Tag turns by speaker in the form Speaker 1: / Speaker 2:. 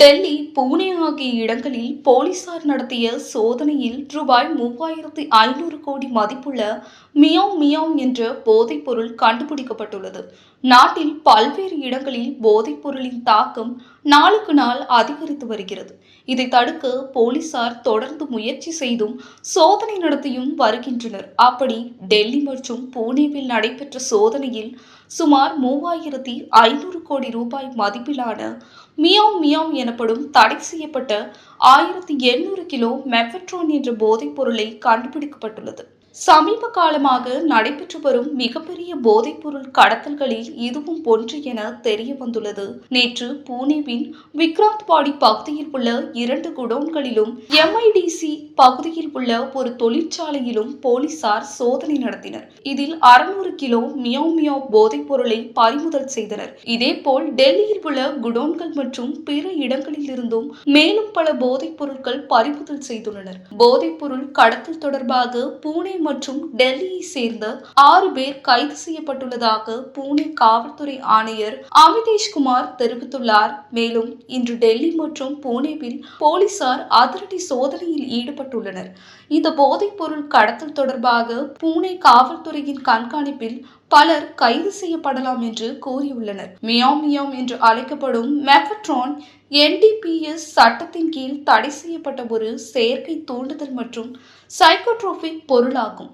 Speaker 1: டெல்லி புனே ஆகிய இடங்களில் போலீசார் நடத்திய சோதனையில் ரூபாய் மூவாயிரத்தி ஐநூறு கோடி மதிப்புள்ள மியாவ் மியாவ் என்ற போதைப் பொருள் கண்டுபிடிக்கப்பட்டுள்ளது. நாட்டில் பல்வேறு இடங்களில் போதைப் பொருளின் தாக்கம் நாளுக்கு நாள் அதிகரித்து வருகிறது. இதை தடுக்க போலீசார் தொடர்ந்து முயற்சி செய்தும் சோதனை நடத்தியும் வருகின்றனர். அப்படி டெல்லி மற்றும் புனேவில் நடைபெற்ற சோதனையில் சுமார் மூவாயிரத்தி ஐநூறு கோடி ரூபாய் மதிப்பிலான மியாவ் மியாவ் எனப்படும் தடை செய்யப்பட்ட ஆயிரத்தி எண்ணூறு கிலோ மெஃபெட்ரான் என்ற போதைப் பொருளை கண்டுபிடிக்கப்பட்டுள்ளது. சமீப காலமாக நடைபெற்று வரும் மிகப்பெரிய போதைப்பொருள் கடத்தல்களில் இதுவும் ஒன்று என தெரிய வந்துள்ளது. நேற்று பூனேவின் விக்ராந்த்பாடி பகுதியில் உள்ள இரண்டு குடோன்களிலும் எம்ஐடிசி பகுதியில் உள்ள ஒரு தொழிற்சாலையிலும் போலீசார் சோதனை நடத்தினர். இதில் அறுநூறு கிலோ மியோ மியோ போதைப் பொருளை பறிமுதல் செய்தனர். இதேபோல் டெல்லியில் உள்ள குடோன்கள் மற்றும் பிற இடங்களில் இருந்தும் மேலும் பல போதைப் பொருட்கள் பறிமுதல் செய்துள்ளனர். போதைப் பொருள் கடத்தல் தொடர்பாக பூனே மற்றும் டெல்லியை சேர்ந்த ஆறு பேர் கைது செய்யப்பட்டுள்ளதாக பூனே காவல்துறை ஆணையர் அமிதேஷ்குமார் தெரிவித்துள்ளார். மேலும் இன்று டெல்லி மற்றும் பூனேவில் போலீசார் அதிரடி சோதனையில் ஈடுபட்டுள்ளனர். இந்த போதைப் பொருள் கடத்தல் தொடர்பாக பூனே காவல்துறையின் கண்காணிப்பில் பலர் கைது செய்யப்படலாம் என்று கூறியுள்ளனர். மியாமியாம் என்று அழைக்கப்படும் மெஃபட்ரான் என்டிபிஎஸ் சட்டத்தின் கீழ் தடை செய்யப்பட்ட ஒரு செயற்கை தூண்டுதல் மற்றும் சைக்கோட்ரோபிக் பொருளாகும்.